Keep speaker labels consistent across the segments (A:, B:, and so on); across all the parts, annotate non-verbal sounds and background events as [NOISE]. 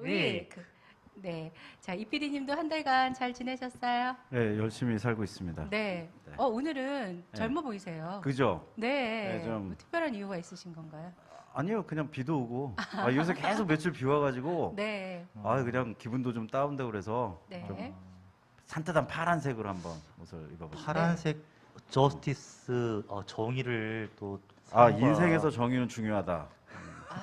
A: week. 네. 자, 이PD님도 한 달간 잘 지내셨어요?
B: 네, 열심히 살고 있습니다.
A: 네.
B: 네.
A: 어, 오늘은 젊어 보이세요.
B: 그죠?
A: 네.
B: 네, 좀-
A: 뭐 특별한 이유가 있으신 건가요?
B: 아니요, 그냥 비도 오고. 아, 요새 계속 며칠 비 와가지고. [LAUGHS]
A: 네.
B: 아, 그냥 기분도 좀 다운되고 그래서
A: 네.
B: 좀 산뜻한 파란색으로 한번 옷을 입어봤습니다.
C: 파란색 저스티스 어, 정의를 또
B: 아, 인생에서 정의는 중요하다.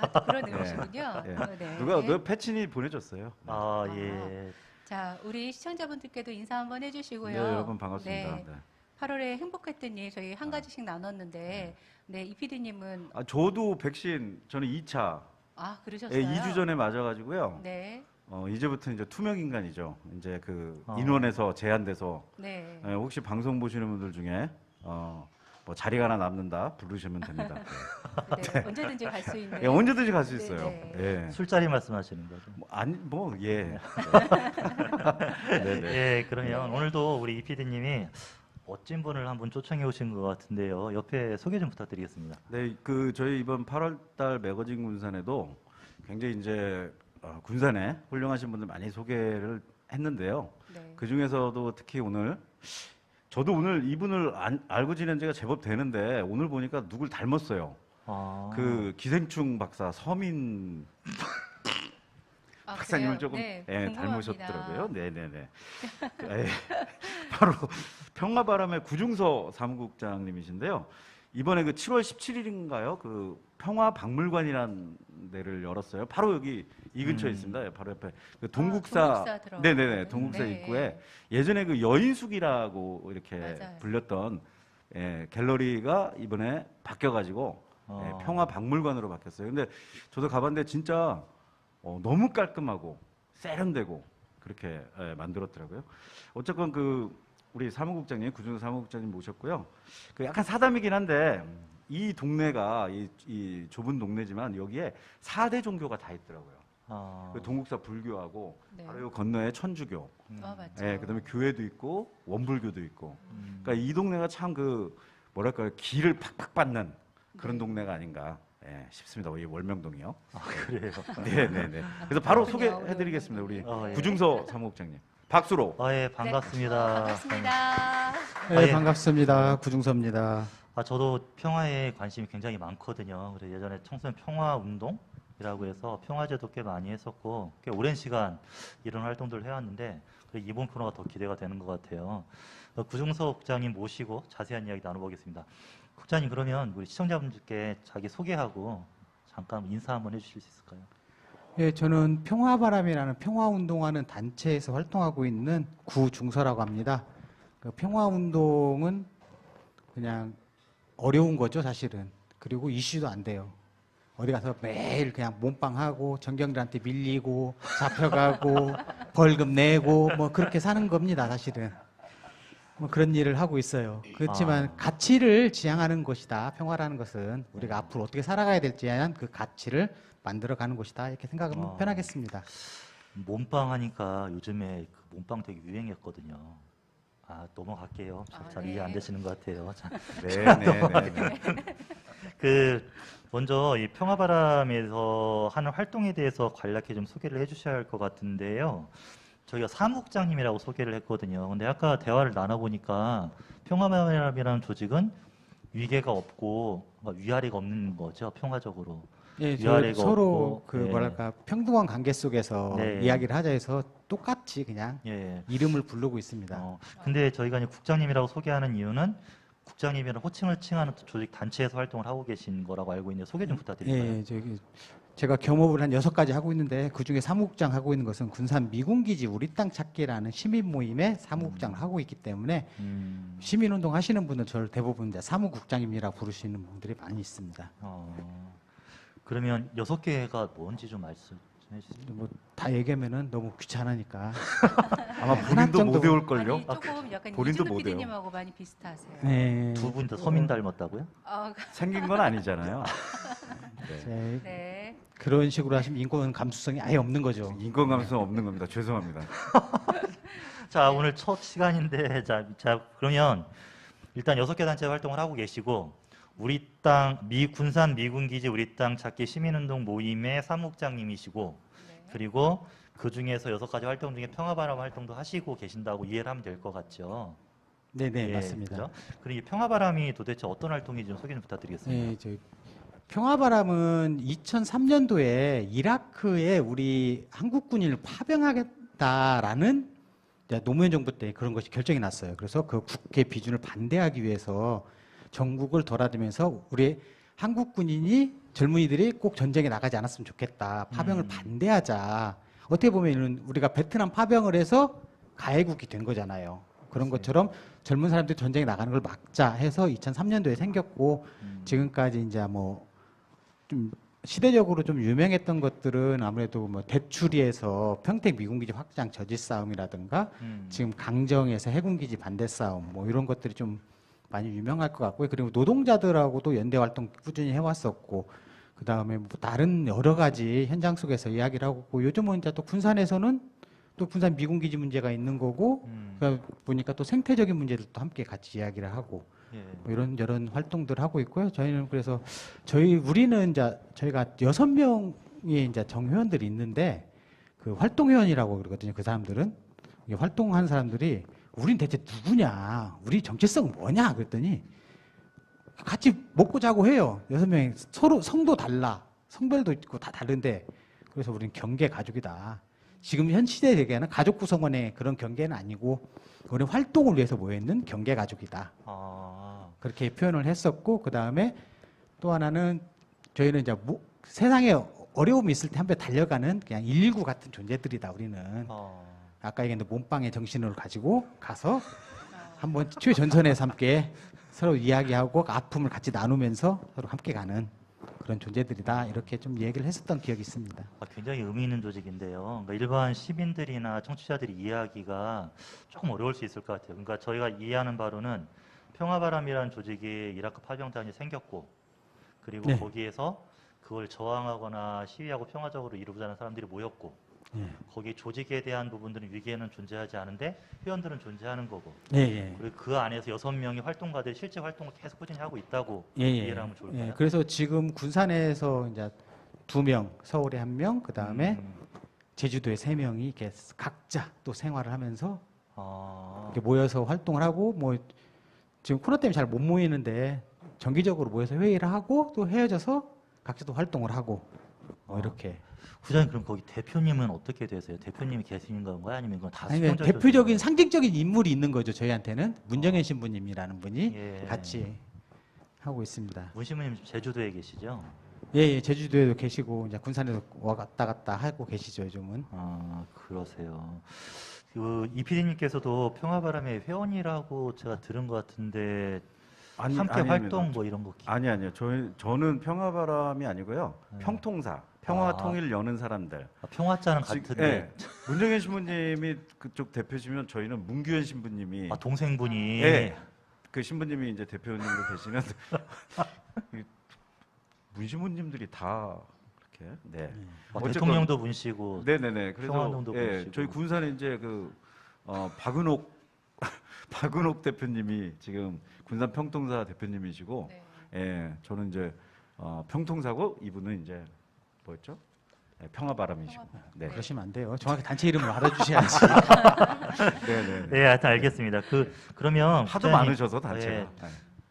A: 아, 또 그런
B: 네.
A: 의미시군요.
B: 네.
A: 어, 네.
B: 누가 누가 패친이 보내줬어요. 네.
C: 아 예.
A: 자, 우리 시청자분들께도 인사 한번 해주시고요.
B: 네, 여러분 반갑습니다.
A: 네.
B: 네.
A: 8월에 행복했던 일 저희 한 가지씩 나눴는데, 네, 이PD님은
B: 아, 저도 백신 저는 2차
A: 아 그러셨어요?
B: 예, 2주 전에 맞아가지고요.
A: 네,
B: 어, 이제부터 이제 투명 인간이죠. 이제 그
C: 어.
B: 인원에서 제한돼서
A: 네.
B: 예, 혹시 방송 보시는 분들 중에 어, 뭐 자리가 하나 남는다 부르시면 됩니다. [LAUGHS]
A: 네, 언제든지 갈 수 있는.
B: 예, 언제든지 갈수
A: 네,
B: 있어요.
A: 네.
B: 예.
C: 술자리 말씀하시는 거죠.
B: 뭐, 아니 뭐 예. 네네. [LAUGHS]
C: 예, 그러면
A: 네.
C: 오늘도 우리 이 PD님이 멋진 분을 한 분 초청해 오신 것 같은데요. 옆에 소개 좀 부탁드리겠습니다.
B: 네, 그 저희 이번 8월달 매거진 군산에도 굉장히 이제 어, 군산에 훌륭하신 분들 많이 소개를 했는데요.
A: 네.
B: 그 중에서도 특히 오늘 저도 오늘 이분을 안- 알고 지낸 지가 제법 되는데 오늘 보니까 누굴 닮았어요.
C: 아,
B: 그 기생충 박사 서민
A: 아,
B: 박사님을
A: 그래요?
B: 조금
A: 네,
B: 예,
A: 궁금합니다.
B: 닮으셨더라고요. 네네네. 그, 예, [LAUGHS] 바로 평화바람의 구중서 사무국장님이신데요. 이번에 그 7월 17일인가요? 그 평화 박물관이라는 데를 열었어요. 바로 여기 이 근처에
C: 음.
B: 있습니다. 예, 바로 옆에 그
A: 아,
B: 동국사,
A: 동국사 들어가는
B: 네네네 동국사
A: 네.
B: 입구에 예전에 그 여인숙이라고 이렇게
A: 맞아요.
B: 불렸던 예, 갤러리가 이번에 바뀌어가지고
C: 어.
B: 예, 평화 박물관으로 바뀌었어요. 근데 저도 가봤는데 진짜 어, 너무 깔끔하고 세련되고 그렇게 예, 만들었더라고요. 어쨌건 그 우리 사무국장님 구준호 사무국장님 모셨고요. 그 약간 사담이긴 한데 이 동네가 이, 이 좁은 동네지만 여기에 4대 종교가 다 있더라고요.
C: 아,
B: 그 동국사 불교하고
A: 네.
B: 바로 요 건너에 천주교,
C: 음,
A: 아, 맞죠.
B: 예, 그다음에 교회도 있고 원불교도 있고.
C: 음.
B: 그러니까 이 동네가 참 그 뭐랄까요 기를 팍팍 받는 그런
A: 네.
B: 동네가 아닌가 예, 싶습니다. 이 월명동이요.
C: 아, 그래요.
B: 네, 네, 네. 그래서 바로
A: 그렇군요.
B: 소개해 드리겠습니다. 우리
C: 어, 예.
B: 구중서 사무국장님. 박수로.
C: 아, 예, 반갑습니다.
A: 반갑습니다.
D: 네,
C: 아, 예.
D: 반갑습니다. 구중섭입니다.
C: 아, 저도 평화에 관심이 굉장히 많거든요. 그래서 예전에 청소년 평화 운동이라고 해서 평화제도 꽤 많이 했었고, 꽤 오랜 시간 이런 활동들을 해왔는데, 그래, 이번 코너가 더 기대가 되는 것 같아요. 어, 구중석 국장님 모시고 자세한 이야기 나눠보겠습니다. 국장님, 그러면 우리 시청자분들께 자기 소개하고 잠깐 인사 한번 해주실 수 있을까요?
D: 예, 저는 평화바람이라는 평화운동하는 단체에서 활동하고 있는 구중서라고 합니다. 그 평화운동은 그냥 어려운 거죠, 사실은. 그리고 이슈도 안 돼요. 어디 가서 매일 그냥 몸빵하고 정경들한테 밀리고 잡혀가고 [LAUGHS] 벌금 내고 뭐 그렇게 사는 겁니다, 사실은. 뭐 그런 일을 하고 있어요. 그렇지만
C: 아.
D: 가치를 지향하는 것이다. 평화라는 것은 우리가 앞으로 어떻게 살아가야 될지에 대한 그 가치를 만들어가는 것이다. 이렇게 생각하면
C: 아.
D: 편하겠습니다.
C: 몸빵 하니까 요즘에 그 몸빵 되게 유행했거든요. 아, 넘어갈게요.
A: 아,
C: 잘
A: 네.
C: 이해 안 되시는 것 같아요. 자, [LAUGHS]
B: 네, 네, 네. 네. [LAUGHS]
C: 그 먼저 이 평화바람에서 하는 활동에 대해서 간략히 좀 소개를 해주셔야 할 것 같은데요. 저희가 사무국장님이라고 소개를 했거든요. 근데 아까 대화를 나눠보니까 평화바람이라는 조직은 위계가 없고 뭔가 위아래가 없는 거죠. 평화적으로.
D: 예, 서로
C: 없고,
D: 그
C: 네.
D: 뭐랄까 평등한 관계 속에서
C: 네.
D: 이야기를 하자 해서 똑같이 그냥
C: 예.
D: 이름을 부르고 있습니다.
C: 어, 근데 저희가 이제 국장님이라고 소개하는 이유는 국장님이라는 호칭을 칭하는 조직 단체에서 활동을 하고 계신 거라고 알고 있는데 소개 좀 부탁드릴까요?
D: 예, 저기 제가 겸업을 한 여섯 가지 하고 있는데 그 중에 사무국장 하고 있는 것은 군산 미군기지 우리 땅 찾기라는 시민 모임의 사무국장을 하고 있기 때문에
C: 음,
D: 시민운동 하시는 분은 저를 대부분 이제 사무국장님이라고 부르시는 분들이 많이 있습니다.
C: 어, 그러면 여섯 개가 뭔지 좀 말씀해 주세요.
D: 뭐다 얘기하면은 너무 귀찮으니까. [LAUGHS]
B: 아마 본인도 못
D: 정도.
B: 외울 걸요?
A: 아니, 조금 약간
B: 본인도
A: 이준호
B: 못 해요.
A: PD님하고 많이 비슷하세요.
D: 네.
C: 두 분 다 서민 닮았다고요?
A: 아, [LAUGHS]
B: 생긴 건 아니잖아요. [LAUGHS] 네.
D: 제
A: 네.
D: 그런 식으로 하시면 인권 감수성이 아예 없는 거죠.
B: 인권 감수성 없는 겁니다. 죄송합니다.
C: 자 오늘 첫 시간인데 자, 자 그러면 일단 여섯 개 단체 활동을 하고 계시고 우리 땅 미 군산 미군 기지 우리 땅 찾기 시민운동 모임의 사무국장님이시고
A: 네.
C: 그리고 그 중에서 여섯 가지 활동 중에 평화바람 활동도 하시고 계신다고 이해를 하면 될 것 같죠.
D: 네네
C: 예,
D: 맞습니다.
C: 그죠? 그리고 이 평화바람이 도대체 어떤 활동인지 좀 소개 좀 부탁드리겠습니다.
D: 네, 저희 평화바람은 2003년도에 이라크에 우리 한국군인을 파병하겠다라는 노무현 정부 때 그런 것이 결정이 났어요. 그래서 그 국회 비준을 반대하기 위해서 전국을 돌아다니면서 우리 한국 군인이 젊은이들이 꼭 전쟁에 나가지 않았으면 좋겠다. 파병을
C: 음.
D: 반대하자. 어떻게 보면은 우리가 베트남 파병을 해서 가해국이 된 거잖아요. 그런 것처럼 젊은 사람들이 전쟁에 나가는 걸 막자 해서 2003년도에 생겼고
C: 음.
D: 지금까지 이제 뭐 좀 시대적으로 좀 유명했던 것들은 아무래도 뭐 대추리에서 평택 미군기지 확장 저지 싸움이라든가
C: 음.
D: 지금 강정에서 해군기지 반대 싸움 뭐 이런 것들이 좀 많이 유명할 것 같고요. 그리고 노동자들하고도 연대 활동 꾸준히 해왔었고 그 다음에 뭐 다른 여러 가지 현장 속에서 이야기를 하고 있고 요즘은 이제 또 군산에서는 또 군산 미군기지 문제가 있는 거고
C: 음.
D: 그러다 보니까 또 생태적인 문제들도 함께 같이 이야기를 하고
C: 예.
D: 뭐 이런 저런 활동들 하고 있고요. 저희는 그래서 저희 우리는 이제 저희가 여섯 명의 이제 정회원들이 있는데 그 활동 회원이라고 그러거든요. 그 사람들은 이 활동한 사람들이 우린 대체 누구냐, 우리 정체성 뭐냐 그랬더니 같이 먹고 자고 해요. 여섯 명이 서로 성도 달라, 성별도 있고 다 다른데 그래서 우린 경계 가족이다. 지금 현 시대 세계는 가족 구성원의 그런 경계는 아니고 우리 활동을 위해서 모여 있는 경계 가족이다.
C: 아.
D: 그렇게 표현을 했었고 그 다음에 또 하나는 저희는 이제 뭐- 세상에 어려움이 있을 때한배 달려가는 그냥 119 같은 존재들이다 우리는
C: 어.
D: 아까 얘기했는데 몸빵의 정신을 가지고 가서 한번 최전선에서 함께 서로 이야기하고 그 아픔을 같이 나누면서 서로 함께 가는 그런 존재들이다 이렇게 좀 얘기를 했었던 기억이 있습니다.
C: 아, 굉장히 의미 있는 조직인데요. 그러니까 일반 시민들이나 청취자들이 이해하기가 조금 어려울 수 있을 것 같아요. 그러니까 저희가 이해하는 바로는 평화바람이라는 조직이 이라크 파병단이 생겼고 그리고
D: 네.
C: 거기에서 그걸 저항하거나 시위하고 평화적으로 이루자는 사람들이 모였고
D: 예,
C: 거기 조직에 대한 부분들은 위기에는 존재하지 않은데 회원들은 존재하는 거고
D: 예, 예.
C: 그리고 그 안에서 여섯 명의 활동가들이 실제 활동을 계속 꾸준히 하고 있다고
D: 예, 예.
C: 이해를 하면 좋을까요?
D: 예, 그래서 지금 군산에서 이제 두 명, 서울에 한 명, 그 다음에
C: 음.
D: 제주도에 세 명이 이렇게 각자 또 생활을 하면서
C: 아.
D: 이렇게 모여서 활동을 하고 뭐 지금 코로나 때문에 잘 못 모이는데 정기적으로 모여서 회의를 하고 또 헤어져서 각자 또 활동을 하고 뭐
C: 아.
D: 이렇게
C: 부장님 그럼 거기 대표님은 어떻게 되세요? 대표님이 계시는 건가요? 아니면 그건 다
D: 아니,
C: 수평적인
D: 대표적인? 상징적인 인물이 있는 거죠 저희한테는 문정현 신부님이라는 분이
C: 예.
D: 같이 하고 있습니다.
C: 문신부님 제주도에 계시죠?
D: 예, 예, 제주도에도 계시고 이제 군산에도 왔다 갔다 하고 계시죠 요즘은.
C: 아 그러세요. 그 이피디님께서도 평화바람의 회원이라고 제가 들은 것 같은데
B: 아니,
C: 함께
B: 아닙니다.
C: 활동 뭐 이런 거 기-
B: 아니 아니요. 저희 저는 평화바람이 아니고요.
C: 네.
B: 평통사. 평화
C: 아.
B: 통일 여는 사람들.
C: 아, 평화자는
B: 지-
C: 같은데
B: 예. 문정현 신부님이 그쪽 대표시면 저희는 문규현 신부님이
C: 아, 동생분이
B: 예. 그 신부님이 이제 대표님으로 계시는 [LAUGHS] 이 문신부님들이 다 그렇게 네.
C: 아,
B: 어쨌건-
C: 대통령도 분시고
B: 네네네. 그래서
C: 평화동도
B: 예,
C: 보시고.
B: 저희 군산에 이제 그 어, 박은옥 [LAUGHS] 박은옥 대표님이 지금 군산 평통사 대표님이시고
A: 네.
B: 예, 저는 이제 어, 평통사고 이분은 이제 뭐였죠? 예, 평화바람이시고. 네.
D: 그러시면 안 돼요. 정확히 단체 이름을 알아주셔야지.
B: 네네. [LAUGHS]
C: 네, 하여튼 알겠습니다. 그 그러면
B: 하도
C: 국장님-
B: 많으셔서 단체가.
C: 예.
B: 네.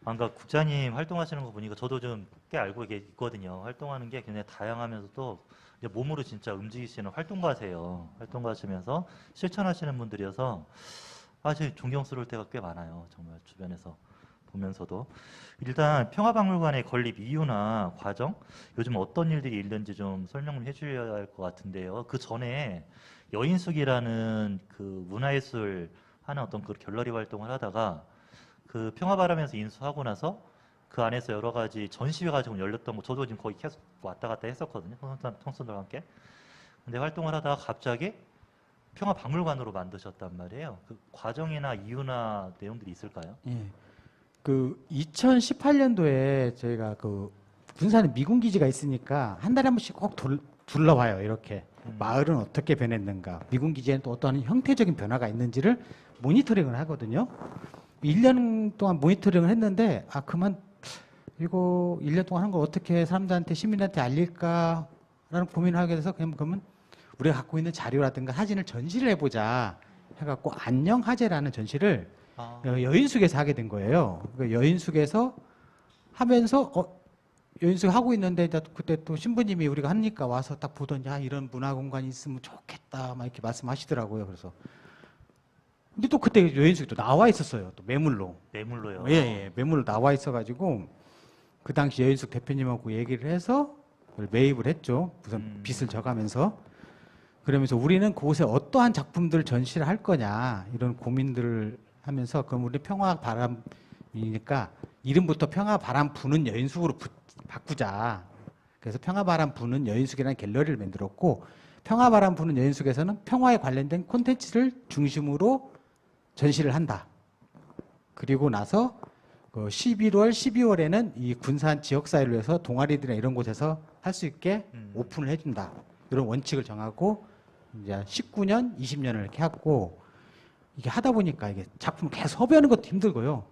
C: 아, 그러니까 국장님 활동하시는 거 보니까 저도 좀 꽤 알고 계- 있거든요. 활동하는 게 굉장히 다양하면서도 이제 몸으로 진짜 움직이시는 활동가세요. 활동가시면서 실천하시는 분들이어서 아주 존경스러울 때가 꽤 많아요. 정말 주변에서 보면서도 일단 평화박물관의 건립 이유나 과정, 요즘 어떤 일들이 있는지 좀 설명을 해주셔야 할 것 같은데요. 그 전에 여인숙이라는 그 문화예술 하는 어떤 그 갤러리 활동을 하다가 그 평화바람에서 인수하고 나서 그 안에서 여러 가지 전시회가 지금 열렸던 거 저도 지금 거기 계속 왔다 갔다 했었거든요. 청소년들과 함께. 근데 활동을 하다가 갑자기 평화박물관으로 만드셨단 말이에요. 그 과정이나 이유나 내용들이 있을까요?
D: 예. 그 2018년도에 저희가 그 군산에 미군 기지가 있으니까 한 달에 한 번씩 꼭 돌, 둘러봐요. 이렇게
C: 음.
D: 마을은 어떻게 변했는가, 미군 기지에는 또 어떠한 형태적인 변화가 있는지를 모니터링을 하거든요. 1년 동안 모니터링을 했는데 아 그만 이거 1년 동안 한 걸 어떻게 사람들한테 시민한테 알릴까라는 고민을 하게 돼서 그냥 그러면 우리가 갖고 있는 자료라든가 사진을 전시를 해보자 해갖고 안녕하제라는 전시를
C: 아,
D: 어, 여인숙에서 하게 된 거예요. 그 여인숙에서 하면서 어, 여인숙 하고 있는데 그때 또 신부님이 우리가 하니까 와서 딱 보더니 야 이런 문화 공간이 있으면 좋겠다 막 이렇게 말씀하시더라고요. 그래서 근데 또 그때 여인숙이 또 나와 있었어요. 또 매물로.
C: 매물로요.
D: 예, 예, 매물로 나와 있어가지고 그 당시 여인숙 대표님하고 얘기를 해서 매입을 했죠. 우선
C: 음.
D: 빚을 져가면서 그러면서 우리는 그곳에 어떠한 작품들을 전시를 할 거냐 이런 고민들을 하면서 그럼 우리 평화 바람이니까 이름부터 평화 바람 부는 여인숙으로 부- 바꾸자. 그래서 평화 바람 부는 여인숙이라는 갤러리를 만들었고 평화 바람 부는 여인숙에서는 평화에 관련된 콘텐츠를 중심으로 전시를 한다. 그리고 나서 그 11월, 12월에는 이 군산 지역사회를 위해서 동아리들이나 이런 곳에서 할 수 있게
C: 음.
D: 오픈을 해준다. 이런 원칙을 정하고 이제 19년, 20년을 이렇게 하고 이게 하다 보니까 이게 작품 계속 섭외하는 것도 힘들고요.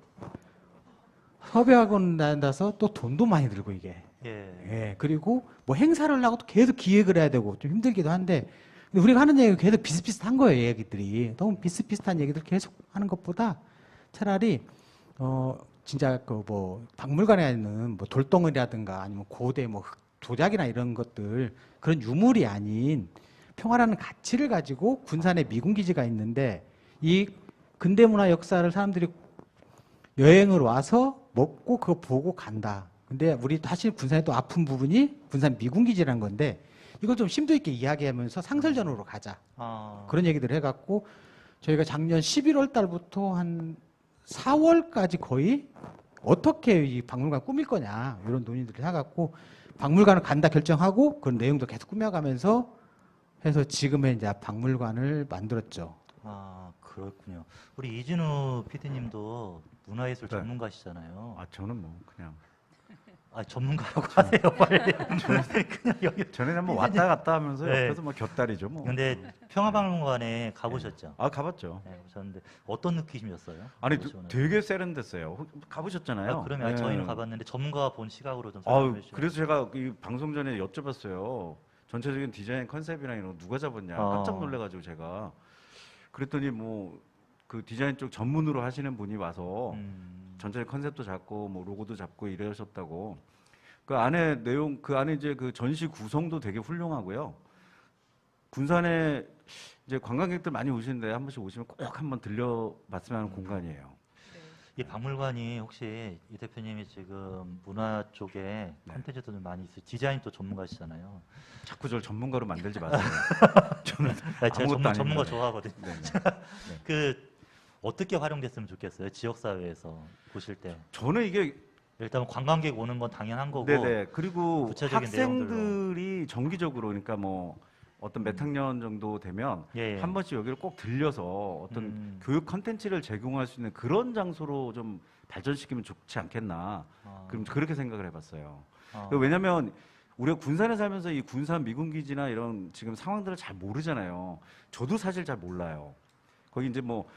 D: 섭외하고 나서 또 돈도 많이 들고 이게.
C: 예.
D: 예, 그리고 뭐 행사를 하고 또 계속 기획을 해야 되고 좀 힘들기도 한데 근데 우리가 하는 얘기가 계속 비슷비슷한 거예요, 얘기들이. 너무 비슷비슷한 얘기들 계속 하는 것보다 차라리 어 진짜 그 뭐 박물관에 있는 뭐 돌덩이라든가 아니면 고대 뭐 흙, 도자기나 이런 것들 그런 유물이 아닌 평화라는 가치를 가지고 군산에 미군 기지가 있는데 이 근대 문화 역사를 사람들이 여행을 와서 먹고 그거 보고 간다. 근데 우리 사실 군산에 또 아픈 부분이 군산 미군 기지라는 건데 이걸 좀 심도 있게 이야기하면서 상설전으로 가자.
C: 아,
D: 그런 얘기들을 해갖고 저희가 작년 11월 달부터 한 4월까지 거의 어떻게 이 박물관 꾸밀 거냐 이런 논의들을 해갖고 박물관을 간다 결정하고 그 내용도 계속 꾸며가면서 해서 지금의 이제 박물관을 만들었죠.
C: 아, 그렇군요. 우리 이진우 PD님도 문화예술
B: 네.
C: 전문가시잖아요.
B: 아 저는 뭐 그냥
C: 아, 전문가라고 하세요, 빨리. 그냥 여기.
B: 전에 한번 왔다 갔다 하면서
C: 네.
B: 옆에서 뭐 곁다리죠 뭐.
C: 근데 평화박물관에 가보셨죠?
B: 아 가봤죠.
C: 네, 오셨는데 어떤 느낌이었어요?
B: 아니
C: 가보시고
B: 되게 세련됐어요. 혹- 가보셨잖아요.
C: 아, 그러면
B: 네.
C: 저희는 가봤는데 전문가가 본 시각으로 좀
B: 아유,
C: 설명해 주시죠.
B: 그래서 제가 이 방송 전에 여쭤봤어요. 전체적인 디자인 컨셉이랑 이런 거 누가 잡았냐.
C: 어.
B: 깜짝 놀래가지고 제가 그랬더니 뭐 그 디자인 쪽 전문으로 하시는 분이 와서
C: 음,
B: 전체 컨셉도 잡고 뭐 로고도 잡고 이러셨다고. 그 안에 내용 그 안에 이제 그 전시 구성도 되게 훌륭하고요. 군산에 이제 관광객들 많이 오시는데 한 번씩 오시면 꼭 한번 들려봤으면 하는 공간이에요.
C: 이 박물관이 혹시 이 대표님이 지금 문화 쪽에
B: 네.
C: 콘텐츠도 좀 많이 있어요. 디자인도 전문가시잖아요.
B: 자꾸 저를 전문가로 만들지 [LAUGHS] 마세요. 저는
C: 아, 제가 전문. 전문가 좋아하거든요.
B: 네, 네. [LAUGHS]
C: 그 어떻게 활용됐으면 좋겠어요. 지역 사회에서 보실 때
B: 저는 이게
C: 일단 관광객 오는 건 당연한 거고
B: 네네. 그리고
C: 구체적인
B: 학생들이 정기적으로 그러니까 뭐 어떤 몇 학년 정도 되면
C: 예, 예.
B: 한 번씩 여기를 꼭 들려서 어떤
C: 음.
B: 교육 컨텐츠를 제공할 수 있는 그런 장소로 좀 발전시키면 좋지 않겠나.
C: 아,
B: 그럼 그렇게 생각을 해봤어요.
C: 아,
B: 그 왜냐하면 우리가 군산에 살면서 이 군산 미군 기지나 이런 지금 상황들을 잘 모르잖아요. 저도 사실 잘 몰라요. 거기 이제 뭐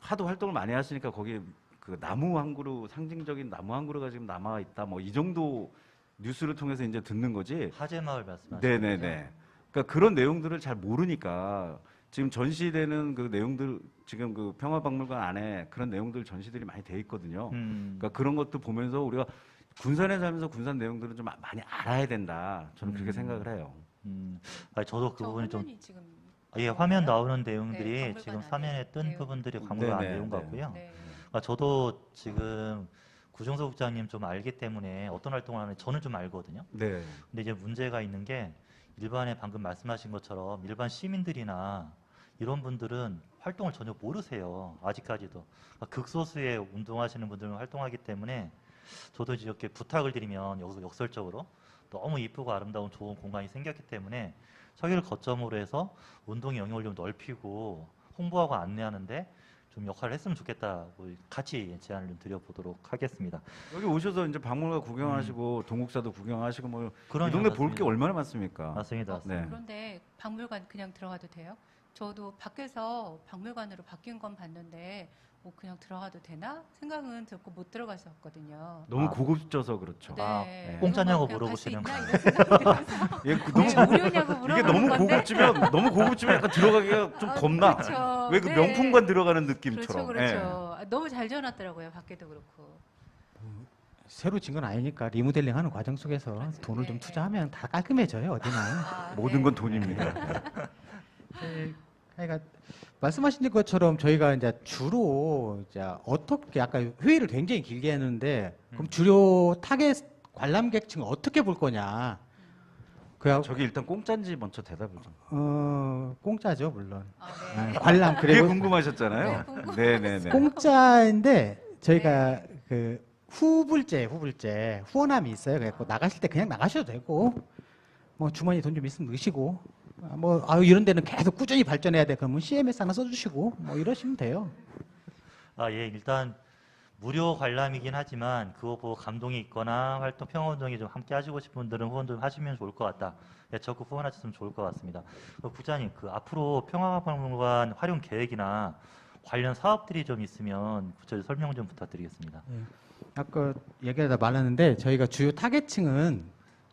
B: 하도 활동을 많이 하시니까 거기 그 나무 한 그루 상징적인 나무 한 그루가 지금 남아 있다. 뭐 이 정도 뉴스를 통해서 이제 듣는 거지.
C: 하재 마을 말씀하시는
B: 네네네. 그러니까 그런 내용들을 잘 모르니까 지금 전시되는 그 내용들 지금 그 평화박물관 안에 그런 내용들 전시들이 많이 돼 있거든요.
C: 음,
B: 그러니까 그런 것도 보면서 우리가 군산에 살면서 군산 내용들은 좀 많이 알아야 된다. 저는 그렇게
C: 음.
B: 생각을 해요.
C: 음, 아니, 저도
A: 그저
C: 부분이 좀
A: 지금
C: 예, 화면 나오는
A: 네,
C: 내용들이
A: 박물관
C: 지금 화면에 뜬
A: 내용.
C: 부분들이
B: 네,
C: 박물관
B: 네,
C: 내용
B: 네.
C: 같고요.
A: 네.
C: 아, 저도 지금 구정석 국장님 좀 알기 때문에 어떤 활동을 하는지 저는 좀 알거든요.
B: 네.
C: 근데 이제 문제가 있는 게 일반에 방금 말씀하신 것처럼 일반 시민들이나 이런 분들은 활동을 전혀 모르세요. 아직까지도. 그러니까 극소수의 운동하시는 분들은 활동하기 때문에 저도 이렇게 부탁을 드리면 여기서 역설적으로 너무 이쁘고 아름다운 좋은 공간이 생겼기 때문에 저기를 거점으로 해서 운동의 영역을 좀 넓히고 홍보하고 안내하는데 좀 역할을 했으면 좋겠다고 같이 제안을 좀 드려보도록 하겠습니다.
B: 여기 오셔서 이제 박물관 구경하시고 동국사도 구경하시고 뭐이
C: 음.
B: 동네 볼게
C: 맞습니다.
B: 얼마나 많습니까?
C: 맞습니다.
A: 어,
B: 네.
A: 그런데 박물관 그냥 들어가도 돼요? 저도 밖에서 박물관으로 바뀐 건 봤는데 뭐 그냥 들어가도 되나 생각은 듣고 못 들어갔었거든요.
B: 너무
C: 아.
B: 고급져서 그렇죠.
C: 아,
A: 네.
C: 공짜냐고
A: 그냥 갈수
C: 물어보시는
A: 있나
C: 거.
A: 이런 생각이 들어서 [LAUGHS]
B: 예, 그 너무
A: 네, 무료냐고 물어보는
B: 이게 너무
A: 건데.
B: 고급지면 너무 고급지면 약간 들어가기가 좀
A: 아,
B: 겁나.
A: 그렇죠.
B: 왜 그
A: 네.
B: 명품관 들어가는
A: 그렇죠,
B: 느낌처럼.
A: 그렇죠.
B: 예.
A: 아, 너무 잘 지어놨더라고요. 밖에도 그렇고.
D: 새로 진 건 아니니까 리모델링 하는 과정 속에서
A: 맞아요.
D: 돈을 좀
A: 네,
D: 투자하면 다 깔끔해져요, 어디나.
A: 아,
B: 모든
A: 네.
B: 건 돈입니다. [LAUGHS]
D: 네, 그러니까 말씀하신 것처럼 저희가 이제 주로 이제 어떻게 아까 회의를 굉장히 길게 했는데 그럼 주요 타겟 관람객층 어떻게 볼 거냐? 그야
B: 저기 일단 공짜인지 먼저 대답을 좀.
D: 어 공짜죠 물론
A: 아, 네.
D: 아, 관람
B: 그게
D: 그리고
B: 궁금하셨잖아요. 네, 네, 네.
D: 공짜인데 저희가
A: 네.
D: 그 후불제 후불제 후원함이 있어요. 그래서 나가실 때 그냥 나가셔도 되고 뭐 주머니 돈 좀 있으면 넣으시고 아, 뭐 아유 이런 데는 계속 꾸준히 발전해야 돼. 그러면 CMS 하나 써주시고 뭐 이러시면 돼요.
C: 아, 예, 일단 무료 관람이긴 하지만 그거 보고 감동이 있거나 활동 평화 운동에 좀 함께 하시고 싶은 분들은 후원 좀 하시면 좋을 것 같다. 예, 적극 후원하셨으면 좋을 것 같습니다. 어, 부장님, 그 앞으로 평화박물관 활용 계획이나 관련 사업들이 좀 있으면 구체적으로 설명 좀 부탁드리겠습니다.
D: 아까 얘기하다 말았는데 저희가 주요 타겟층은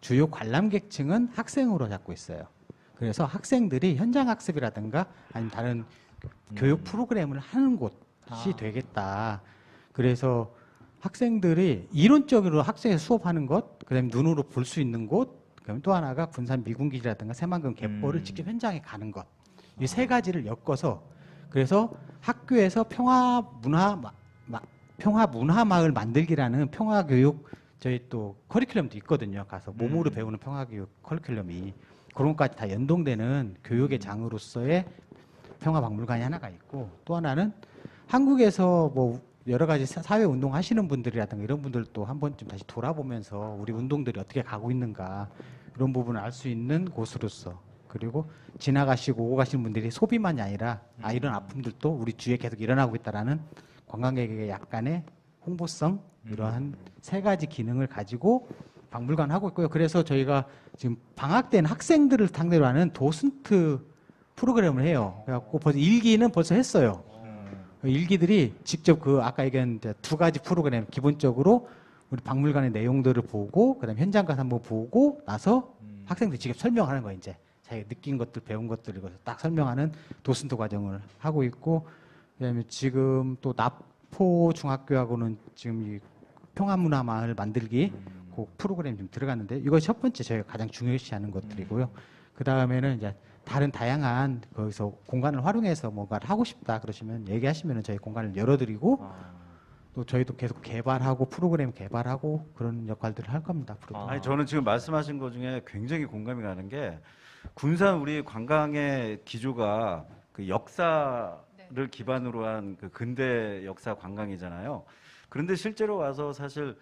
D: 주요 관람객층은 학생으로 잡고 있어요. 그래서 학생들이 현장 학습이라든가 아니면 다른 교육
C: 음.
D: 프로그램을 하는 곳이
C: 아.
D: 되겠다. 그래서 학생들이 이론적으로 학생이 수업하는 것, 그다음에 눈으로 볼 수 있는 곳, 그다음에 또 하나가 군산 미군기지라든가 새만금 갯벌을
C: 음.
D: 직접 현장에 가는 것. 이 세 가지를 엮어서 그래서 학교에서 평화 문화 마- 마- 평화 문화 마을 만들기라는 평화 교육 저희 또 커리큘럼도 있거든요. 가서 몸으로
C: 음.
D: 배우는 평화 교육 커리큘럼이 그런 것까지 다 연동되는 교육의 장으로서의 평화 박물관이 하나가 있고 또 하나는 한국에서 뭐 여러 가지 사- 사회 운동 하시는 분들이라든가 이런 분들도 한 번쯤 다시 돌아보면서 우리 운동들이 어떻게 가고 있는가 이런 부분을 알 수 있는 곳으로서 그리고 지나가시고 오고 가시는 분들이 소비만이 아니라 아 이런 아픔들도 우리 주위에 계속 일어나고 있다라는 관광객에게 약간의 홍보성 이러한 세 가지 기능을 가지고 박물관 하고 있고요. 그래서 저희가 지금 방학된 학생들을 상대로 하는 도슨트 프로그램을 해요. 그래갖고 벌써 일기는 벌써 했어요. 그 일기들이 직접 그 아까 얘기한 두 가지 프로그램 기본적으로 우리 박물관의 내용들을 보고 그다음 에 현장 가서 한번 보고 나서
C: 음.
D: 학생들이 직접 설명하는 거예요. 이제 자기가 느낀 것들 배운 것들 이것을 딱 설명하는 도슨트 과정을 하고 있고 그다음에 지금 또 나포 중학교하고는 지금 이 평화문화마을 만들기
C: 음.
D: 그 프로그램 좀 들어갔는데 이거 첫 번째 저희가 가장 중요시하는 것들이고요. 그 다음에는 이제 다른 다양한 거기서 공간을 활용해서 뭔가를 하고 싶다 그러시면 얘기하시면 저희 공간을 열어드리고
C: 아,
D: 또 저희도 계속 개발하고 프로그램 개발하고 그런 역할들을 할 겁니다.
C: 아.
B: 아니 저는 지금 말씀하신 것 중에 굉장히 공감이 가는 게 군산 우리 관광의 기조가 그 역사를 기반으로 한 그 근대 역사 관광이잖아요. 그런데 실제로 와서 사실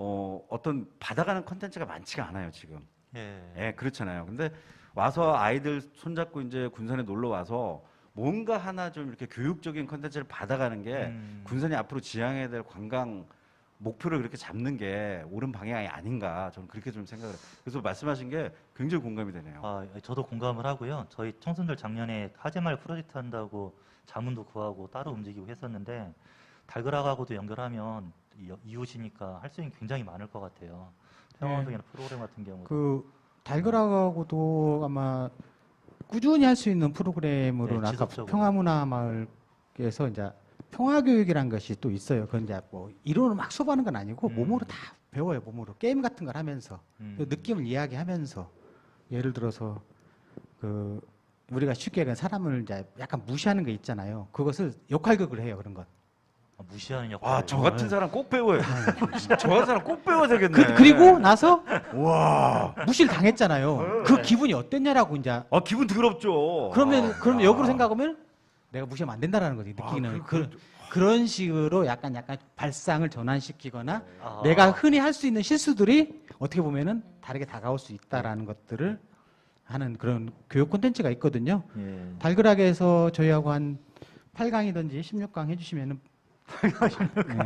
B: 어, 어떤 받아가는 컨텐츠가 많지가 않아요 지금.
C: 예.
B: 예, 그렇잖아요. 근데 와서 아이들 손잡고 이제 군산에 놀러 와서 뭔가 하나 좀 이렇게 교육적인 컨텐츠를 받아가는 게
C: 음.
B: 군산이 앞으로 지향해야 될 관광 목표를 그렇게 잡는 게 옳은 방향이 아닌가 저는 그렇게 좀 생각을 해요. 그래서 말씀하신 게 굉장히 공감이 되네요.
C: 아, 저도 공감을 하고요. 저희 청순들 작년에 화재말 프로젝트 한다고 자문도 구하고 따로 움직이고 했었는데 달그락하고도 연결하면 이- 이웃이니까 할 수 있는 게 굉장히 많을 것 같아요. 평화운동이나 프로그램 같은 경우도.
D: 그 달그락하고도 아마 꾸준히 할 수 있는 프로그램으로는
C: 네,
D: 아까
C: 지속적으로.
D: 평화문화 마을에서 이제 평화교육이라는 것이 또 있어요. 그건 이제 뭐 이론을 막 수업하는 건 아니고
C: 음.
D: 몸으로 다 배워요. 몸으로 게임 같은 걸 하면서
C: 음.
D: 그 느낌을 이야기하면서 예를 들어서 그 우리가 쉽게 그 사람을 이제 약간 무시하는 게 있잖아요. 그것을 역할극을 해요. 그런 것.
C: 아, 무시하는 역할.
B: 와, 저 같은 사람 꼭 배워요. [LAUGHS] 저 같은 사람 꼭 배워야 되겠네.
D: 그, 그리고 나서
B: 와,
D: 무시를 당했잖아요. 그 기분이 어땠냐라고 이제
B: 아 기분 더럽죠.
D: 그러면
B: 아,
D: 그러면
B: 야.
D: 역으로 생각하면 내가 무시하면 안 된다라는 거지 느끼는 그, 그런 식으로 약간 약간 발상을 전환시키거나
C: 아.
D: 내가 흔히 할 수 있는 실수들이 어떻게 보면은 다르게 다가올 수 있다라는 것들을 하는 그런 교육 콘텐츠가 있거든요.
C: 예.
D: 달그락에서 저희하고 한 8강이든지 16강 해주시면은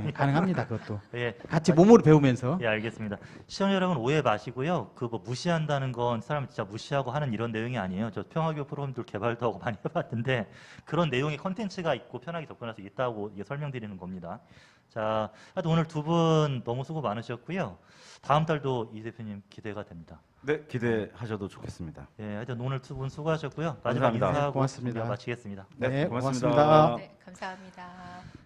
D: 네, 가능합니다. 그것도
C: 예,
D: 같이 몸으로 배우면서
C: 예, 알겠습니다. 시청자 여러분 오해 마시고요. 그 뭐 무시한다는 건 사람 진짜 무시하고 하는 이런 내용이 아니에요. 저 평화교 프로그램들 개발도 하고 많이 해봤는데 그런 내용의 컨텐츠가 있고 편하게 접근할 수 있다고 이게 설명드리는 겁니다. 자, 하여튼 오늘 두 분 너무 수고 많으셨고요. 다음 달도 이 대표님 기대가 됩니다.
B: 네, 기대하셔도 좋겠습니다.
C: 예, 하여튼 오늘 두 분 수고하셨고요. 마지막
B: 감사합니다.
C: 인사하고
D: 네, 고맙습니다.
C: 마치겠습니다.
B: 네,
D: 네,
B: 고맙습니다.
D: 고맙습니다.
A: 네, 감사합니다.